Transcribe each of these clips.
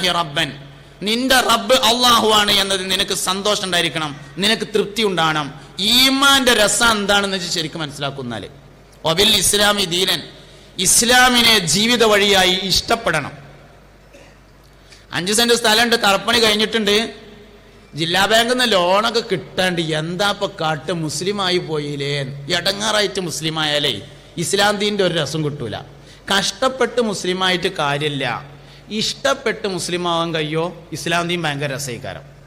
ബില്ലാഹി റബ്ബൻ. നിന്റെ റബ്ബ് അള്ളാഹു ആണ് എന്നതിൽ നിനക്ക് സന്തോഷം ഉണ്ടായിരിക്കണം നിനക്ക് തൃപ്തി ഉണ്ടാകണം. ഈമാന്റെ രസം എന്താണെന്ന് വെച്ച് ശരിക്കും മനസ്സിലാക്കുന്നാൽ ഒബിൽ ഇസ്ലാമി ദീനൻ ഇസ്ലാമിനെ ജീവിത വഴിയായി ഇഷ്ടപ്പെടണം. അഞ്ച് സെന്റ് സ്ഥലമുണ്ട് തറപ്പണി കഴിഞ്ഞിട്ടുണ്ട്. ജില്ലാ ബാങ്കിൽ നിന്ന് ലോണൊക്കെ കിട്ടാണ്ട് എന്താ ഇപ്പൊ കാട്ട് മുസ്ലിമായി പോയില്ലേ? എടങ്ങാറായിട്ട് മുസ്ലിമായാലേ ഇസ്ലാം ദീന്റെ ഒരു രസം കിട്ടൂല. കഷ്ടപ്പെട്ട് മുസ്ലിമായിട്ട് കാര്യമില്ല. ഇഷ്ടപ്പെട്ട് മുസ്ലിം ആവാൻ കഴിയോ? ഇസ്ലാം തീം ഭയങ്കര രസീകാരം.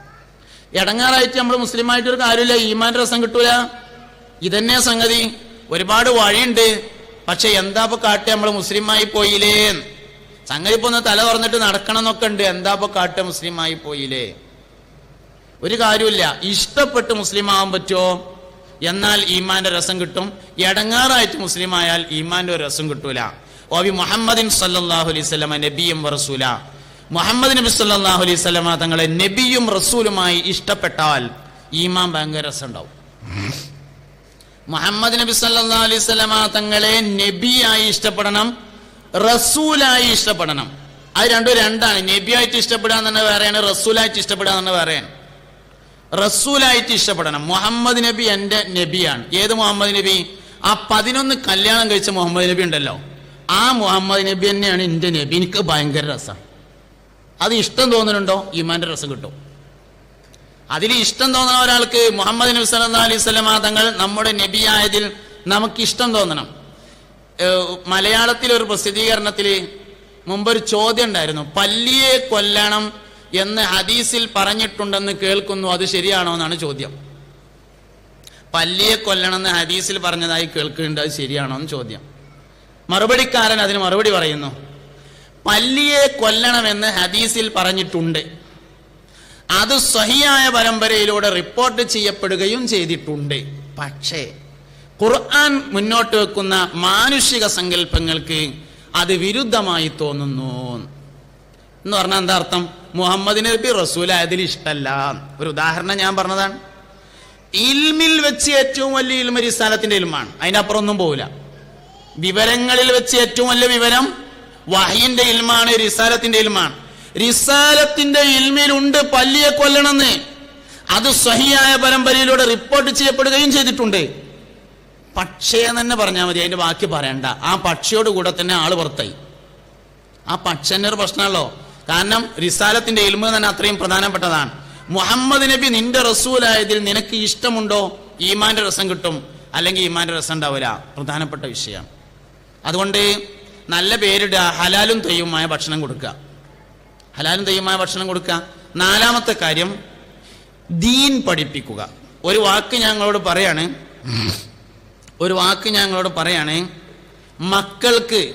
ഇടങ്ങാറായിട്ട് നമ്മൾ മുസ്ലിമായിട്ട് ഒരു കാര്യമില്ല. ഈമാൻ രസം കിട്ടൂല. ഇതന്നെ സംഗതി. ഒരുപാട് വഴിയുണ്ട്. പക്ഷെ എന്താ ഇപ്പൊ കാട്ട് നമ്മൾ മുസ്ലിമായി പോയില്ലേ? സംഗതി ഇപ്പൊ ഒന്ന് തല തുറന്നിട്ട് നടക്കണം എന്നൊക്കെ ഉണ്ട്. എന്താ ഇപ്പൊ കാട്ട് മുസ്ലിമായി പോയില്ലേ? ഒരു കാര്യമില്ല. ഇഷ്ടപ്പെട്ട് മുസ്ലിം ആവാൻ പറ്റുമോ? എന്നാൽ ഈമാന്റെ രസം കിട്ടും. എടങ്ങാറായിട്ട് മുസ്ലിം ആയാൽ ഈമാന്റെ ഒരു രസം കിട്ടൂല. ഓബി മുഹമ്മദിൻ അലൈഹി നബിയും റസൂല. മുഹമ്മദ് നബി സല്ലല്ലാഹു അലൈഹി സ്വലമ തങ്ങളെ നബിയും റസൂലുമായി ഇഷ്ടപ്പെട്ടാൽ ഈമാൻ ഭയങ്കര രസം ഉണ്ടാവും മുഹമ്മദ് നബി സല്ലല്ലാഹു അലൈഹി സ്വലമ തങ്ങളെ നബിയായി ഇഷ്ടപ്പെടണം റസൂലായി ഇഷ്ടപ്പെടണം. അത് രണ്ടും രണ്ടാണ്. നബിയായിട്ട് ഇഷ്ടപ്പെടുക എന്ന് തന്നെ വേറെയാണ് റസൂലായിട്ട് ഇഷ്ടപ്പെടുക എന്ന് വേറെയാണ്. റസൂലായിട്ട് ഇഷ്ടപ്പെടണം. മുഹമ്മദ് നബി എന്റെ നബിയാണ്. ഏത് മുഹമ്മദ് നബി? ആ പതിനൊന്ന് കല്യാണം കഴിച്ച മുഹമ്മദ് നബി ഉണ്ടല്ലോ. ആ മുഹമ്മദ് നബി തന്നെയാണ് എന്റെ നബി. എനിക്ക് ഭയങ്കര രസം. അത് ഇഷ്ടം തോന്നുന്നുണ്ടോ? ഈമാന്റെ രസം കിട്ടും. അതിൽ ഇഷ്ടം തോന്നുന്ന ഒരാൾക്ക് മുഹമ്മദ് നബി സല്ലാ അലൈഹി വസല്ലമ തങ്ങൾ നമ്മുടെ നബിയായതിൽ നമുക്ക് ഇഷ്ടം തോന്നണം. മലയാളത്തിൽ ഒരു പ്രസിദ്ധീകരണത്തിൽ മുമ്പൊരു ചോദ്യം ഉണ്ടായിരുന്നു. പല്ലിയെ കൊല്ലണം എന്ന് ഹദീസിൽ പറഞ്ഞിട്ടുണ്ടെന്ന് കേൾക്കുന്നു. അത് ശരിയാണോ എന്നാണ് ചോദ്യം. പല്ലിയെ കൊല്ലണം എന്ന് ഹദീസിൽ പറഞ്ഞതായി കേൾക്കുന്നുണ്ട്. അത് ശരിയാണോ എന്ന് ചോദ്യം. മറുപടിക്കാരൻ അതിന് മറുപടി പറയുന്നു. പല്ലിയെ കൊല്ലണമെന്ന് ഹദീസിൽ പറഞ്ഞിട്ടുണ്ട്. അത് സഹിയായ പരമ്പരയിലൂടെ റിപ്പോർട്ട് ചെയ്യപ്പെടുകയും ചെയ്തിട്ടുണ്ട്. പക്ഷേ ഖുർആൻ മുന്നോട്ട് വെക്കുന്ന മാനുഷിക സങ്കല്പങ്ങൾക്ക് അത് വിരുദ്ധമായി തോന്നുന്നു. എന്ന് പറഞ്ഞാൽ എന്താ അർത്ഥം? മുഹമ്മദ് നബി റസൂൽ അതിൽ ഇഷ്ടമല്ല ഒരു ഉദാഹരണം ഞാൻ പറഞ്ഞതാണ്. ഇൽമിൽ വെച്ച് ഏറ്റവും വലിയ ഇൽമ റിസാലത്തിന്റെ ഇൽമാണ്. അതിനപ്പുറം ഒന്നും പോവില്ല. വിവരങ്ങളിൽ വെച്ച് ഏറ്റവും വലിയ വിവരം വഹയിന്റെ ഇൽമാണ് റിസാലത്തിന്റെ ഇൽമാണ്. റിസാലത്തിന്റെ ഇൽമിലുണ്ട് പല്ലിയെ കൊല്ലണമെന്ന്. അത് സഹിയായ പരമ്പരയിലൂടെ റിപ്പോർട്ട് ചെയ്യപ്പെടുകയും ചെയ്തിട്ടുണ്ട്. പക്ഷേ തന്നെ പറഞ്ഞാൽ മതി അതിന്റെ ബാക്കി പറയണ്ട. ആ പക്ഷിയോട് കൂടെ തന്നെ ആൾ പുറത്തായി. ആ പക്ഷന്റെ ഒരു പ്രശ്നമല്ലോ കാരണം റിസാലത്തിന്റെ ഇൽമ തന്നെ അത്രയും പ്രധാനപ്പെട്ടതാണ്. മുഹമ്മദ് നബി നിന്റെ റസൂലായതിൽ നിനക്ക് ഇഷ്ടമുണ്ടോ? ഈമാന്റെ രസം കിട്ടും. അല്ലെങ്കിൽ ഈമാന്റെ രസം ഉണ്ടാവില്ല. പ്രധാനപ്പെട്ട വിഷയം. അതുകൊണ്ട് നല്ല പേരിടുക ഹലാലും തെയ്യവുമായ ഭക്ഷണം കൊടുക്കുക. ഹലാലും തെയ്യമായ ഭക്ഷണം കൊടുക്കുക. നാലാമത്തെ കാര്യം ദീൻ പഠിപ്പിക്കുക. ഒരു വാക്ക് ഞങ്ങളോട് പറയാണ് ഒരു വാക്ക് ഞങ്ങളോട് പറയാണ് മക്കൾക്ക്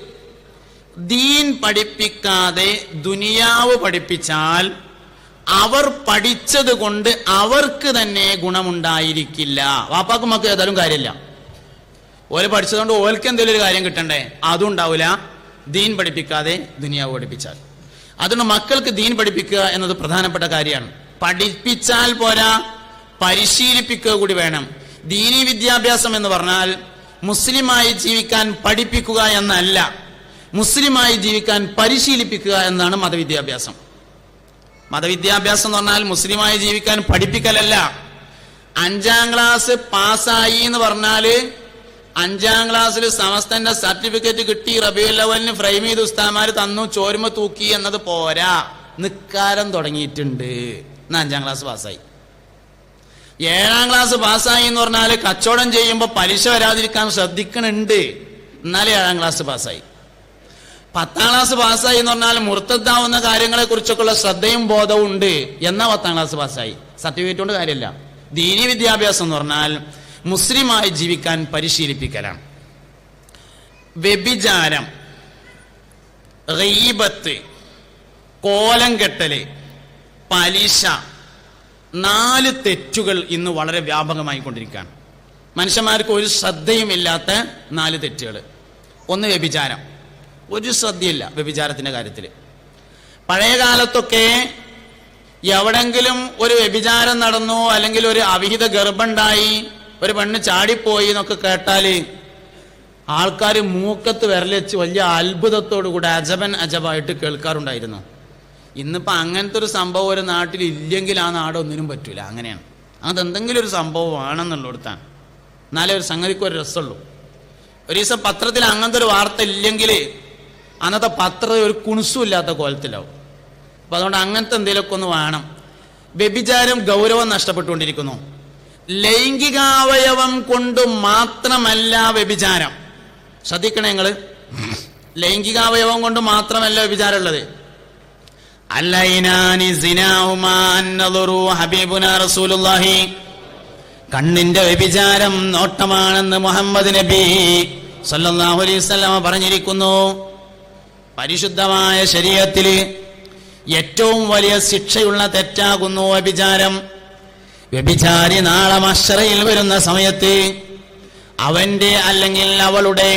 ദീൻ പഠിപ്പിക്കാതെ ദുനിയാവ് പഠിപ്പിച്ചാൽ അവർ പഠിച്ചത് കൊണ്ട് അവർക്ക് തന്നെ ഗുണമുണ്ടായിരിക്കില്ല. വാപ്പാക്കും മക്കൾ ഏതായാലും കാര്യമില്ല. ഓൽ പഠിച്ചതുകൊണ്ട് ഓൽക്ക് എന്തെങ്കിലും ഒരു കാര്യം കിട്ടണ്ടേ? അതും ഉണ്ടാവില്ല ദീൻ പഠിപ്പിക്കാതെ ദുനിയാവ് പഠിപ്പിച്ചാൽ അതുകൊണ്ട് മക്കൾക്ക് ദീൻ പഠിപ്പിക്കുക എന്നത് പ്രധാനപ്പെട്ട കാര്യമാണ്. പഠിപ്പിച്ചാൽ പോരാ പരിശീലിപ്പിക്കുക കൂടി വേണം. ദീനി വിദ്യാഭ്യാസം എന്ന് പറഞ്ഞാൽ മുസ്ലിമായി ജീവിക്കാൻ പഠിപ്പിക്കുക എന്നല്ല. മുസ്ലിമായി ജീവിക്കാൻ പരിശീലിപ്പിക്കുക എന്നാണ് മതവിദ്യാഭ്യാസം. മതവിദ്യാഭ്യാസം എന്ന് പറഞ്ഞാൽ മുസ്ലിമായി ജീവിക്കാൻ പഠിപ്പിക്കലല്ല. അഞ്ചാം ക്ലാസ് പാസ്സായി എന്ന് പറഞ്ഞാൽ അഞ്ചാം ക്ലാസ്സിൽ സമസ്തന്റെ സർട്ടിഫിക്കറ്റ് കിട്ടി റബി ലവലിന് ഫ്രെയിം ചെയ്ത് ഉസ്താമാര് തന്നു ചോരുമ തൂക്കി എന്നത് പോരാ. നിക്കാരം തുടങ്ങിയിട്ടുണ്ട്. എന്നാ അഞ്ചാം ക്ലാസ് പാസ്സായി. ഏഴാം ക്ലാസ് പാസ്സായി എന്ന് പറഞ്ഞാൽ കച്ചവടം ചെയ്യുമ്പോൾ പലിശ വരാതിരിക്കാൻ ശ്രദ്ധിക്കണുണ്ട്. എന്നാലേ ഏഴാം ക്ലാസ് പാസ്സായി. പത്താം ക്ലാസ് പാസ്സായി എന്ന് പറഞ്ഞാൽ മുറത്തെത്താവുന്ന കാര്യങ്ങളെ കുറിച്ചൊക്കെയുള്ള ശ്രദ്ധയും ബോധവും ഉണ്ട്. എന്നാ പത്താം ക്ലാസ് പാസ്സായി? സർട്ടിഫിക്കറ്റ് കൊണ്ട് കാര്യമില്ല. ദീനി വിദ്യാഭ്യാസം എന്ന് പറഞ്ഞാൽ മുസ്ലിമായി ജീവിക്കാൻ പരിശീലിപ്പിക്കലാണ് വ്യഭിചാരം റീബത്ത് കോലം കെട്ടൽ പലിശ നാല് തെറ്റുകൾ ഇന്ന് വളരെ വ്യാപകമായി കൊണ്ടിരിക്കുകയാണ് മനുഷ്യന്മാർക്ക് ഒരു ശ്രദ്ധയുമില്ലാത്ത നാല് തെറ്റുകൾ. ഒന്ന് വ്യഭിചാരം. ഒരു ശ്രദ്ധയില്ല വ്യഭിചാരത്തിന്റെ കാര്യത്തിൽ പഴയ കാലത്തൊക്കെ എവിടെങ്കിലും ഒരു വ്യഭിചാരം നടന്നു അല്ലെങ്കിൽ ഒരു അവിഹിത ഗർഭമുണ്ടായി ഒരു പെണ്ണ് ചാടിപ്പോയി എന്നൊക്കെ കേട്ടാൽ ആൾക്കാർ മൂക്കത്ത് വിരലച്ച് വലിയ അത്ഭുതത്തോടു കൂടെ അജബൻ അജബായിട്ട് കേൾക്കാറുണ്ടായിരുന്നു. ഇന്നിപ്പോൾ അങ്ങനത്തെ ഒരു സംഭവം ഒരു നാട്ടിൽ ഇല്ലെങ്കിൽ ആ നാടൊന്നിനും പറ്റൂല. അങ്ങനെയാണ്. അതെന്തെങ്കിലും ഒരു സംഭവം വേണമെന്നുള്ളിടത്താണ് എന്നാലേ ഒരു സംഗതിക്ക് ഒരു രസമുള്ളൂ. ഒരു ദിവസം പത്രത്തിൽ അങ്ങനത്തെ ഒരു വാർത്ത ഇല്ലെങ്കിൽ അന്നത്തെ പത്രം ഒരു കുണുസും ഇല്ലാത്ത കോലത്തിലാവും. അപ്പം അതുകൊണ്ട് അങ്ങനത്തെ എന്തെങ്കിലുമൊക്കെ ഒന്ന് വേണം. വ്യഭിചാരം ഗൗരവം നഷ്ടപ്പെട്ടുകൊണ്ടിരിക്കുന്നു. ലൈംഗികാവയവം കൊണ്ട് മാത്രമല്ല വ്യഭിചാരം. ശ്രദ്ധിക്കണേ നിങ്ങൾ. ലൈംഗികാവയവം കൊണ്ട് മാത്രമല്ല വ്യഭിചാരം ഉള്ളത് അല്ലൈനാനി സിനാഹുമാ അന്നദുറു റസൂലുള്ളാഹി. കണ്ണിന്റെ വ്യഭിചാരം നോട്ടമാണെന്ന് മുഹമ്മദ് നബി വസല്ലമ പറഞ്ഞിരിക്കുന്നു. പരിശുദ്ധമായ ശരീരത്തിൽ ഏറ്റവും വലിയ ശിക്ഷയുള്ള തെറ്റാകുന്നു വ്യഭിചാരം. വ്യഭിചാരി നാളെ മഷറയിൽ വരുന്ന സമയത്ത് അവന്റെ അല്ലെങ്കിൽ അവളുടെ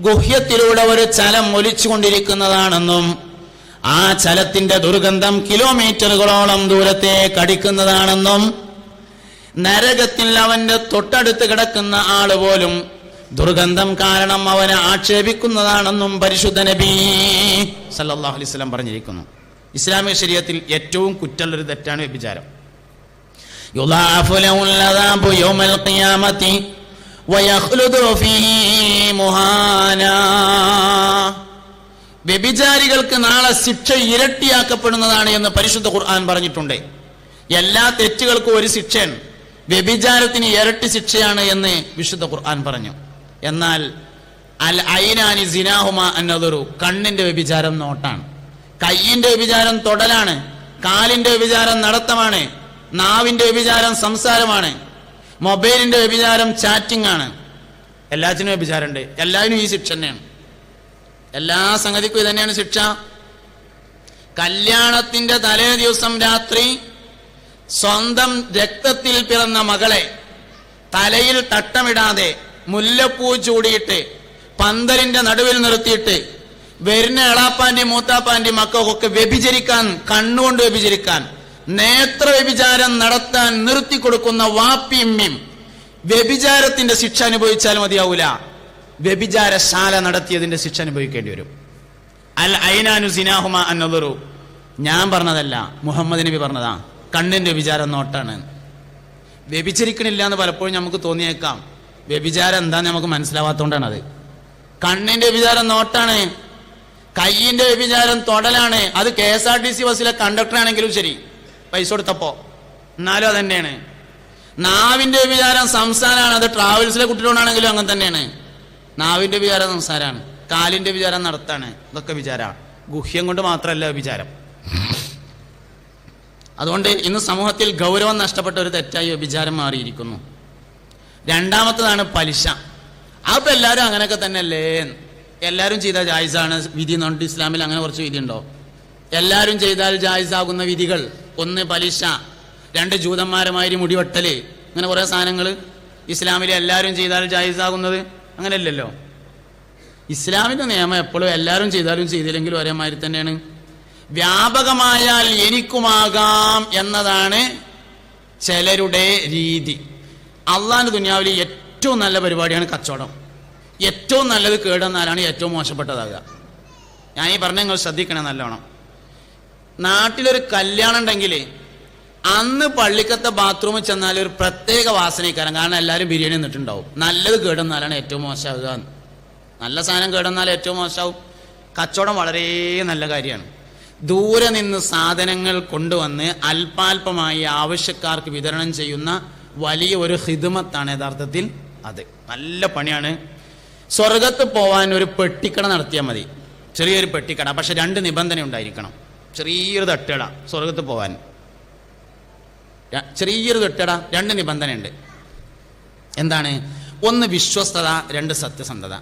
ഗുഹ്യത്തിലൂടെ ഒരു ചലം ഒലിച്ചുകൊണ്ടിരിക്കുന്നതാണെന്നും ആ ചലത്തിന്റെ ദുർഗന്ധം കിലോമീറ്ററുകളോളം ദൂരത്തെ കടിക്കുന്നതാണെന്നും നരകത്തിൽ അവന്റെ തൊട്ടടുത്ത് കിടക്കുന്ന ആൾ പോലും ദുർഗന്ധം കാരണം അവനെ ആക്ഷേപിക്കുന്നതാണെന്നും പരിശുദ്ധ നബി സല്ലല്ലാഹു അലൈഹി വസല്ലം പറഞ്ഞിരിക്കുന്നു. ഇസ്ലാമിക ശരീരത്തിൽ ഏറ്റവും കുറ്റമുള്ളൊരു തെറ്റാണ് വ്യഭിചാരം. യുളാഫു له العذاب يوم القيامة ويخلد فيه مهانا. വ്യഭിചാരികൾക്ക് നാളെ ശിക്ഷ ഇരട്ടിയാക്കപ്പെടുന്നതാണ് എന്ന് പരിശുദ്ധ ഖുർആൻ പറഞ്ഞിട്ടുണ്ട്. എല്ലാ തെറ്റുകൾക്കും ഒരു ശിക്ഷയാണ്. വ്യഭിചാരത്തിന് ഇരട്ടി ശിക്ഷയാണ് എന്ന് വിശുദ്ധ ഖുർആൻ പറഞ്ഞു. എന്നാൽ അൽ ഐനാനി സിനാഹുമ എന്നതൊരു കണ്ണിന്റെ വ്യഭിചാരം നോട്ടാണ്. കയ്യിന്റെ വ്യഭിചാരം തൊടലാണ്. കാലിന്റെ വ്യഭിചാരം നടത്തമാണ്. നാവിന്റെ വ്യഭിചാരം സംസാരമാണ്. മൊബൈലിന്റെ വ്യഭിചാരം ചാറ്റിംഗ് ആണ്. എല്ലാത്തിനും വ്യഭിചാരമുണ്ട്. എല്ലാവരും ഈ ശിക്ഷ തന്നെയാണ്. എല്ലാ സംഗതിക്കും ഇതന്നെയാണ് തന്നെയാണ് ശിക്ഷ. കല്യാണത്തിന്റെ തലേ ദിവസം രാത്രി സ്വന്തം രക്തത്തിൽ പിറന്ന മകളെ തലയിൽ തട്ടമിടാതെ മുല്ലപ്പൂ ചൂടിയിട്ട് പന്തലിന്റെ നടുവിൽ നിർത്തിയിട്ട് വരുന്ന എളാപ്പാന്റെ മൂത്താപ്പാന്റെ മക്കൾക്കൊക്കെ വ്യഭിചരിക്കാൻ കണ്ണുകൊണ്ട് വ്യഭിചരിക്കാൻ നേത്ര വ്യഭിചാരം നടത്താൻ നിർത്തി കൊടുക്കുന്ന വാപ്പിയമ്മിയും വ്യഭിചാരത്തിന്റെ ശിക്ഷ അനുഭവിച്ചാൽ മതിയാവൂല. വ്യഭിചാരശാല നടത്തിയതിന്റെ ശിക്ഷ അനുഭവിക്കേണ്ടി വരും. അൽ ഐനാനു സിനാഹുമ എന്നതൊരു ഞാൻ പറഞ്ഞതല്ല മുഹമ്മദ് നബി പറഞ്ഞതാ. കണ്ണിന്റെ വിചാരം നോട്ടാണ്. വ്യഭിചരിക്കണില്ല എന്ന് പലപ്പോഴും നമുക്ക് തോന്നിയേക്കാം. വ്യഭിചാരം എന്താന്ന് നമുക്ക് മനസ്സിലാവാത്തോണ്ടാണ് അത്. കണ്ണിന്റെ വിചാരം നോട്ടാണ്. കയ്യിന്റെ വ്യഭിചാരം തൊടലാണ്. അത് K S R T C ബസ്സിലെ കണ്ടക്ടർ ആണെങ്കിലും ശരി. പൈസ കൊടുത്തപ്പോ. എന്നാലും അത് തന്നെയാണ് നാവിന്റെ വിചാരം സംസാരമാണ്. അത് ട്രാവൽസിലെ കുട്ടികളോടാണെങ്കിലും അങ്ങനെ തന്നെയാണ്. നാവിന്റെ വിചാരം സംസാരമാണ്. കാലിന്റെ വിചാരം നടത്താണ്. ഇതൊക്കെ വിചാരമാണ്. ഗുഹ്യം കൊണ്ട് മാത്രമല്ല വിചാരം. അതുകൊണ്ട് ഇന്ന് സമൂഹത്തിൽ ഗൗരവം നഷ്ടപ്പെട്ട ഒരു തെറ്റായി വിചാരം മാറിയിരിക്കുന്നു. രണ്ടാമത്തതാണ് പലിശ. അപ്പൊ എല്ലാവരും അങ്ങനെയൊക്കെ തന്നെയല്ലേ? എല്ലാവരും ചെയ്താൽ ജായിസാണ് വിധി എന്നുണ്ട് ഇസ്ലാമിൽ അങ്ങനെ കുറച്ച് വിധി ഉണ്ടോ എല്ലാവരും ചെയ്താൽ ജായിസാകുന്ന വിധികൾ. ഒന്ന് പലിശ രണ്ട് ജൂതന്മാരുമാതിരി മുടിവെട്ടൽ അങ്ങനെ കുറേ സാധനങ്ങൾ ഇസ്ലാമിൽ എല്ലാവരും ചെയ്താൽ ജായിസാകുന്നത് അങ്ങനെയല്ലല്ലോ. ഇസ്ലാമിന്റെ നിയമം എപ്പോഴും എല്ലാവരും ചെയ്താലും ചെയ്തില്ലെങ്കിലും ഒരേമാതിരി തന്നെയാണ്. വ്യാപകമായാൽ എനിക്കുമാകാം എന്നതാണ് ചിലരുടെ രീതി. അള്ളാന്റെ ദുനിയാവിൽ ഏറ്റവും നല്ല പരിപാടിയാണ് കച്ചവടം. ഏറ്റവും നല്ലത് കേടെന്നാലാണ് ഏറ്റവും മോശപ്പെട്ടതാകുക. ഞാൻ ഈ പറഞ്ഞ നിങ്ങൾ ശ്രദ്ധിക്കണം നല്ലോണം. നാട്ടിലൊരു കല്യാണം ഉണ്ടെങ്കിൽ അന്ന് പള്ളിക്കത്തെ ബാത്റൂമിൽ ചെന്നാൽ ഒരു പ്രത്യേക വാസനയ്ക്കാരം. കാരണം എല്ലാവരും ബിരിയാണി നിന്നിട്ടുണ്ടാവും നല്ലത് കേടുന്നാലാണ് ഏറ്റവും മോശമാകുക നല്ല സാധനം കേടുന്നാൽ ഏറ്റവും മോശമാവും. കച്ചവടം വളരെ നല്ല കാര്യമാണ്. ദൂരെ നിന്ന് സാധനങ്ങൾ കൊണ്ടുവന്ന് അല്പാൽപമായി ആവശ്യക്കാർക്ക് വിതരണം ചെയ്യുന്ന വലിയ ഒരു ഹിദമത്താണ് യഥാർത്ഥത്തിൽ അത്. നല്ല പണിയാണ്. സ്വർഗത്ത് പോവാൻ ഒരു പെട്ടിക്കട നടത്തിയാൽ മതി. ചെറിയൊരു പെട്ടിക്കട. പക്ഷെ രണ്ട് നിബന്ധന ഉണ്ടായിരിക്കണം ചെറിയൊരു തട്ടുകട സ്വർഗത്ത് പോകാൻ ചെറിയൊരു തട്ടുകട രണ്ട് നിബന്ധനയുണ്ട്. എന്താണ്? ഒന്ന് വിശ്വസ്തത രണ്ട് സത്യസന്ധത.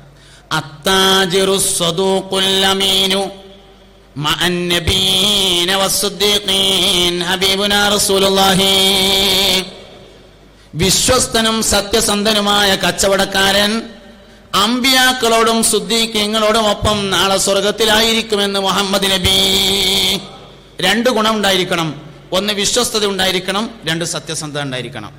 വിശ്വസ്തനും സത്യസന്ധനുമായ കച്ചവടക്കാരൻ അമ്പിയാക്കളോടും സുദ്ദീഖ്യങ്ങളോടും ഒപ്പം നാളെ സ്വർഗത്തിലായിരിക്കുമെന്ന് മുഹമ്മദ് നബി. രണ്ട് ഗുണം ഉണ്ടായിരിക്കണം. ഒന്ന് വിശ്വസ്തത ഉണ്ടായിരിക്കണം രണ്ട് സത്യസന്ധത ഉണ്ടായിരിക്കണം.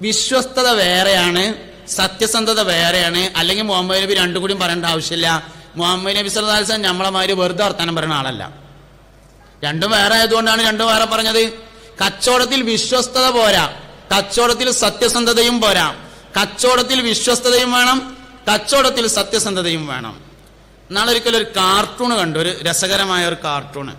വിശ്വസ്തത വേറെയാണ് സത്യസന്ധത വേറെയാണ്. അല്ലെങ്കിൽ മുഹമ്മദ് നബി രണ്ടും കൂടിയും പറയേണ്ട ആവശ്യമില്ല. മുഹമ്മദ് നബി സല്ലാസ് നമ്മളെ മാതിരി വെറുതെ വർത്താനം പറയുന്ന ആളല്ല. രണ്ടും വേറെ ആയതുകൊണ്ടാണ് രണ്ടും വേറെ പറഞ്ഞത്. കച്ചവടത്തിൽ വിശ്വസ്തത പോരാ. കച്ചവടത്തിൽ സത്യസന്ധതയും പോരാ. കച്ചവടത്തിൽ വിശ്വസ്തതയും വേണം കച്ചവടത്തിൽ സത്യസന്ധതയും വേണം. നാളെ ഒരിക്കലും ഒരു കാർട്ടൂൺ കണ്ടു ഒരു രസകരമായ ഒരു കാർട്ടൂണ്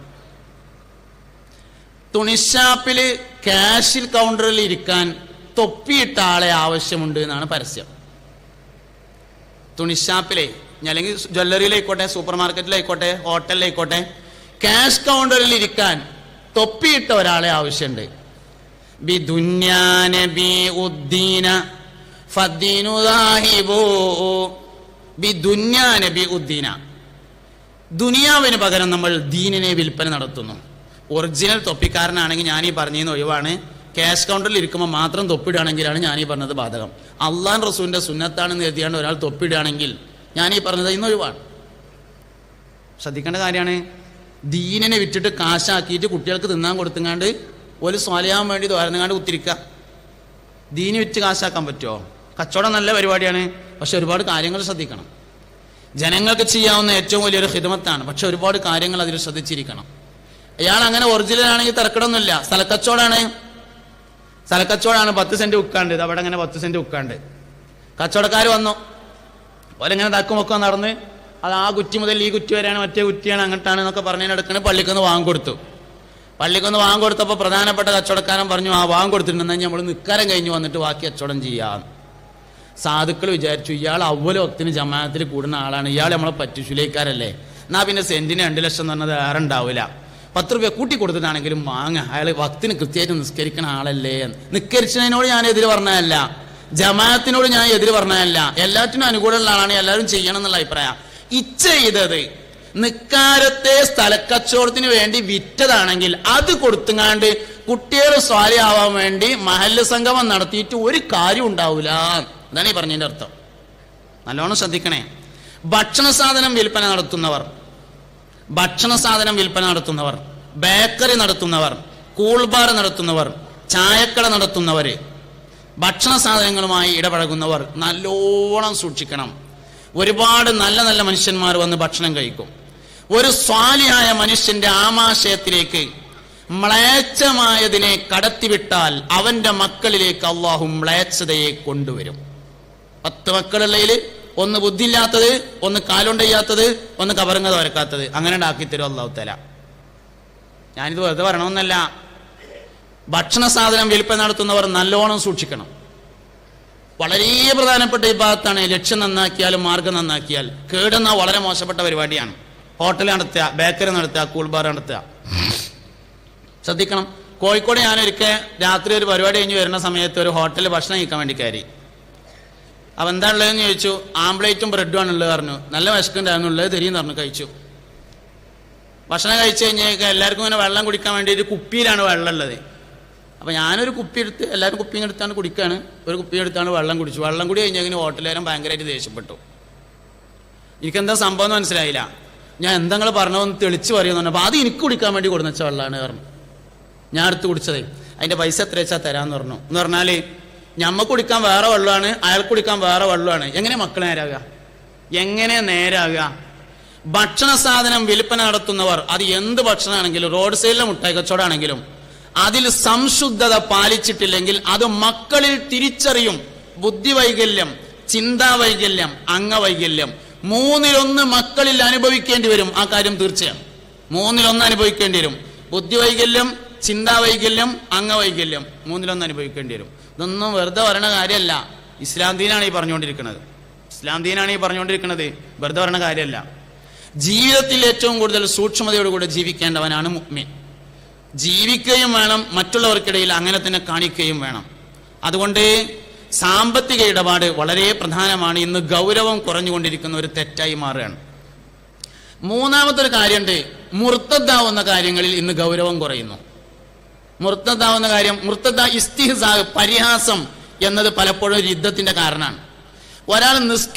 തുണിഷാപ്പിൽ ക്യാഷിൽ കൗണ്ടറിൽ ഇരിക്കാൻ തൊപ്പിയിട്ട ആളെ ആവശ്യമുണ്ട് എന്നാണ് പരസ്യം. തുണിഷാപ്പിലെ അല്ലെങ്കിൽ ജ്വല്ലറിയിലായിക്കോട്ടെ സൂപ്പർ മാർക്കറ്റിലായിക്കോട്ടെ ഹോട്ടലിലായിക്കോട്ടെ ക്യാഷ് കൗണ്ടറിൽ ഇരിക്കാൻ തൊപ്പിയിട്ട ഒരാളെ ആവശ്യമുണ്ട്. ബി ദുന്യാന ബി ഉദ്ദീന ദുനിയാവിന് പകരം നമ്മൾ ദീനിനെ വിൽപ്പന നടത്തുന്നു. ഒറിജിനൽ തൊപ്പിക്കാരനാണെങ്കിൽ ഞാൻ ഈ പറഞ്ഞതിന് ഒഴിവാണ് ക്യാഷ് കൗണ്ടറിൽ ഇരിക്കുമ്പോൾ മാത്രം തൊപ്പിടുകയാണെങ്കിലാണ് ഞാൻ ഈ പറഞ്ഞത് ബാധകം. അള്ളാൻ റസൂലിന്റെ സുന്നത്താണെന്ന് എഴുതിയാണ് ഒരാൾ തൊപ്പിടുകയാണെങ്കിൽ ഞാൻ ഈ പറഞ്ഞത് ഇന്ന് ഒഴിവാണ്. ശ്രദ്ധിക്കേണ്ട കാര്യമാണ്. ദീനിനെ വിറ്റിട്ട് കാശാക്കിയിട്ട് കുട്ടികൾക്ക് തിന്നാൻ കൊടുത്തുങ്ങാണ്ട് ഒരു സ്വാലയാൻ വേണ്ടി ദ്വാരങ്ങാണ്ട് കുത്തിരിക്കുക ദീനി വിറ്റ് കാശാക്കാൻ പറ്റുമോ കച്ചവടം നല്ല പരിപാടിയാണ്. പക്ഷെ ഒരുപാട് കാര്യങ്ങൾ ശ്രദ്ധിക്കണം. ജനങ്ങൾക്ക് ചെയ്യാവുന്ന ഏറ്റവും വലിയൊരു ഹിതമത്താണ് പക്ഷെ ഒരുപാട് കാര്യങ്ങൾ അതിൽ ശ്രദ്ധിച്ചിരിക്കണം. അയാൾ അങ്ങനെ ഒറിജിനൽ ആണെങ്കിൽ തിരക്കടൊന്നുമില്ല. സ്ഥലക്കച്ചവടാണ്. സ്ഥലക്കച്ചവടാണ്. പത്ത് സെന്റ് ഉക്കാണ്ട്. ഇത് അവിടെ അങ്ങനെ പത്ത് സെന്റ് ഉക്കാണ്ട്. കച്ചവടക്കാർ വന്നു. ഓരങ്ങനെ തക്കുമൊക്കെ നടന്ന്. അത് ആ കുറ്റി മുതൽ ഈ കുറ്റി വരെയാണ്. മറ്റേ കുറ്റിയാണ് അങ്ങോട്ടാണ് എന്നൊക്കെ പറഞ്ഞതിനെടുക്കണ പള്ളിക്കൊന്ന് വാങ്ങിക്കൊടുത്തു പള്ളിക്കൊന്ന് വാങ്ങിക്കൊടുത്തപ്പോൾ പ്രധാനപ്പെട്ട കച്ചവടക്കാരൻ പറഞ്ഞു ആ വാങ്ങിക്കൊടുത്തിട്ടുണ്ടെന്നാൽ നമ്മൾ നിക്കാരം കഴിഞ്ഞ് വന്നിട്ട് ബാക്കി കച്ചവടം ചെയ്യാം സാധുക്കൾ വിചാരിച്ചു ഇയാൾ അവൽ ഒത്തിന് ജമാഅത്തിൽ കൂടുന്ന ആളാണ്. ഇയാൾ നമ്മളെ പറ്റിച്ചുലേക്കാരല്ലേ എന്നാ പിന്നെ സെന്റിന് രണ്ട് ലക്ഷം എന്ന് പറഞ്ഞത് വേറെ ഉണ്ടാവില്ല പത്ത് രൂപ കൂട്ടി കൊടുത്തിട്ടാണെങ്കിലും വാങ്ങ അയാൾ വക്തിന് കൃത്യമായിട്ട് നിസ്കരിക്കുന്ന ആളല്ലേ നിസ്കരിച്ചതിനോട് ഞാൻ എതിര് പറഞ്ഞതല്ല. ജമാഅത്തിനോട് ഞാൻ എതിര് പറഞ്ഞതല്ല. എല്ലാറ്റിനും അനുകൂലമുള്ള ആളാണ്. എല്ലാവരും ചെയ്യണം എന്നുള്ള അഭിപ്രായം. ഇച്ച ചെയ്തത് നിക്കാരത്തെ സ്ഥലക്കച്ചവടത്തിന് വേണ്ടി വിറ്റതാണെങ്കിൽ അത് കൊടുത്തുങ്ങാണ്ട് കുട്ടികൾ സ്വാലിയാവാൻ വേണ്ടി മഹല്ല് സംഗമം നടത്തിയിട്ട് ഒരു കാര്യം ഉണ്ടാവില്ല അതാണ് ഈ പറഞ്ഞതിന്റെ അർത്ഥം. നല്ലോണം ശ്രദ്ധിക്കണേ. ഭക്ഷണ സാധനം വിൽപ്പന നടത്തുന്നവർ ഭക്ഷണ സാധനം വിൽപ്പന നടത്തുന്നവർ ബേക്കറി നടത്തുന്നവർ കൂൾ ബാർ നടത്തുന്നവർ ചായക്കട നടത്തുന്നവർ ഭക്ഷണ സാധനങ്ങളുമായി ഇടപഴകുന്നവർ നല്ലോണം സൂക്ഷിക്കണം. ഒരുപാട് നല്ല നല്ല മനുഷ്യന്മാർ വന്ന് ഭക്ഷണം കഴിക്കും. ഒരു സ്വാലിയായ മനുഷ്യന്റെ ആമാശയത്തിലേക്ക് മ്ലേച്ഛമായതിനെ കടത്തിവിട്ടാൽ അവന്റെ മക്കളിലേക്ക് അള്ളാഹു മ്ലേച്ഛതയെ കൊണ്ടുവരും. പത്ത് മക്കളുള്ളതിൽ ഒന്ന് ബുദ്ധിയില്ലാത്തത് ഒന്ന് കാലുകൊണ്ട് ചെയ്യാത്തത് ഒന്ന് കബറങ്ങ തുരക്കാത്തത്. അങ്ങനെ ഉണ്ടാക്കി തരും അള്ളാഹു തല ഞാനിത് വെറുതെ പറയണമെന്നല്ല. ഭക്ഷണ സാധനം വിൽപ്പന നടത്തുന്നവർ നല്ലോണം സൂക്ഷിക്കണം. വളരെ പ്രധാനപ്പെട്ട ഈ ഭാഗത്താണ് ലക്ഷ്യം നന്നാക്കിയാലും മാർഗം നന്നാക്കിയാൽ കേടുന്ന വളരെ മോശപ്പെട്ട പരിപാടിയാണ്. ഹോട്ടൽ നടത്തുക ബേക്കറി നടത്തുക കൂൾ ബാർ നടത്തുക. ശ്രദ്ധിക്കണം. കോഴിക്കോട് ഞാനൊരിക്കൽ രാത്രി ഒരു പരിപാടി കഴിഞ്ഞ് വരുന്ന സമയത്ത് ഒരു ഹോട്ടലിൽ ഭക്ഷണം കഴിക്കാൻ വേണ്ടി കയറി. അപ്പം എന്താ ഉള്ളതെന്ന് ചോദിച്ചു ആംപ്ലേറ്റും ബ്രെഡും ആണ് ഉള്ളത് പറഞ്ഞു. നല്ല വിശക്കുണ്ടായിരുന്നു ഉള്ളത് തരീന്ന് പറഞ്ഞു കഴിച്ചു. ഭക്ഷണം കഴിച്ചു കഴിഞ്ഞാൽ എല്ലാവർക്കും ഇങ്ങനെ വെള്ളം കുടിക്കാൻ വേണ്ടി ഒരു കുപ്പിയിലാണ് വെള്ളം ഉള്ളത്. അപ്പം ഞാനൊരു കുപ്പി എടുത്ത് എല്ലാവരും കുപ്പിയും എടുത്താണ് കുടിക്കുകയാണ് ഒരു കുപ്പി എടുത്താണ് വെള്ളം കുടിച്ചു. വെള്ളം കൂടി കഴിഞ്ഞാൽ ഹോട്ടലുകാരൻ ഭയങ്കരമായിട്ട് ദേഷ്യപ്പെട്ടു. എനിക്കെന്താ സംഭവം എന്ന് മനസ്സിലായില്ല. ഞാൻ എന്താ നിങ്ങൾ പറഞ്ഞതെന്ന് തെളിച്ച് പറയുമെന്ന് പറഞ്ഞപ്പോൾ അത് എനിക്ക് കുടിക്കാൻ വേണ്ടി കൊടുന്ന വെള്ളമാണ് പറഞ്ഞു. ഞാൻ എടുത്ത് കുടിച്ചത്. അതിന്റെ പൈസ എത്ര വെച്ചാൽ തരാമെന്ന് പറഞ്ഞു. എന്ന് പറഞ്ഞാൽ ഞമ്മക്ക് കുടിക്കാൻ വേറെ വെള്ളമാണ് അയാൾക്ക് കുടിക്കാൻ വേറെ വെള്ളമാണ്. എങ്ങനെ മക്കൾ നേരാകുക? എങ്ങനെ നേരാകുക? ഭക്ഷണ സാധനം വിൽപ്പന നടത്തുന്നവർ അത് എന്ത് ഭക്ഷണമാണെങ്കിലും റോഡ് സൈഡിലെ മുട്ടായി കച്ചവടമാണെങ്കിലും അതിൽ സംശുദ്ധത പാലിച്ചിട്ടില്ലെങ്കിൽ അത് മക്കളിൽ തിരിച്ചറിയും. ബുദ്ധിവൈകല്യം ചിന്താവൈകല്യം അംഗവൈകല്യം. മൂന്നിലൊന്ന് മക്കളിൽ അനുഭവിക്കേണ്ടി വരും. ആ കാര്യം തീർച്ചയാണ്. മൂന്നിലൊന്ന് അനുഭവിക്കേണ്ടി വരും. ബുദ്ധിവൈകല്യം ചിന്താവൈകല്യം അംഗവൈകല്യം. മൂന്നിലൊന്ന് അനുഭവിക്കേണ്ടി വരും. ഇതൊന്നും വെറുതെ പറയണ കാര്യമല്ല. ഇസ്ലാം ദീനാണ് ഈ പറഞ്ഞുകൊണ്ടിരിക്കുന്നത്. ഇസ്ലാം ദീനാണ് ഈ പറഞ്ഞുകൊണ്ടിരിക്കുന്നത്. വെറുതെ പറയണ കാര്യമല്ല. ജീവിതത്തിൽ ഏറ്റവും കൂടുതൽ സൂക്ഷ്മതയോടുകൂടി ജീവിക്കേണ്ടവനാണ് മുക്മിൻ ജീവിക്കുകയും വേണം മറ്റുള്ളവർക്കിടയിൽ അങ്ങനെ തന്നെ കാണിക്കുകയും വേണം. അതുകൊണ്ട് സാമ്പത്തിക ഇടപാട് വളരെ പ്രധാനമാണ്. ഇന്ന് ഗൗരവം കുറഞ്ഞുകൊണ്ടിരിക്കുന്ന ഒരു തെറ്റായി മാറുകയാണ്. മൂന്നാമത്തെ ഒരു കാര്യമുണ്ട് മുർത്തദ്ദാവുന്ന കാര്യങ്ങളിൽ ഇന്ന് ഗൗരവം കുറയുന്നു. മുർത്തദ്ദാവുന്ന കാര്യം മുർത്തത ഇസ്തിഹ്സാ പരിഹാസം എന്നത് പലപ്പോഴും ഒരു യുദ്ധത്തിന്റെ കാരണമാണ്. ഒരാൾ നിസ്